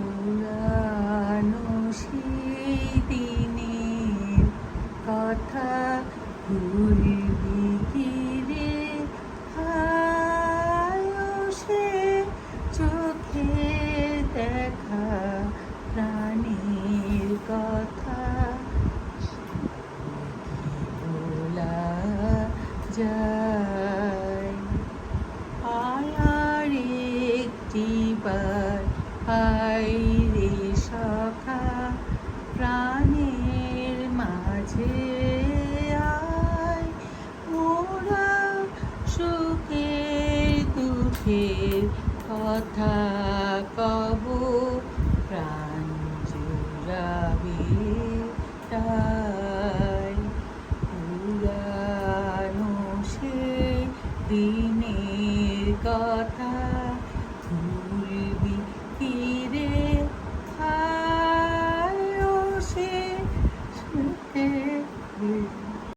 পুরানো সেই দিনের কথা ভুলবি কি রে? সে চোখে দেখা প্রাণীর কথা। যায়। হাইরে সখা, প্রাণের মাঝে আয়। মোরা সুখে দুঃখের কথা কব, প্রাণ জুড়াবি পুরানো সে দিনের কথা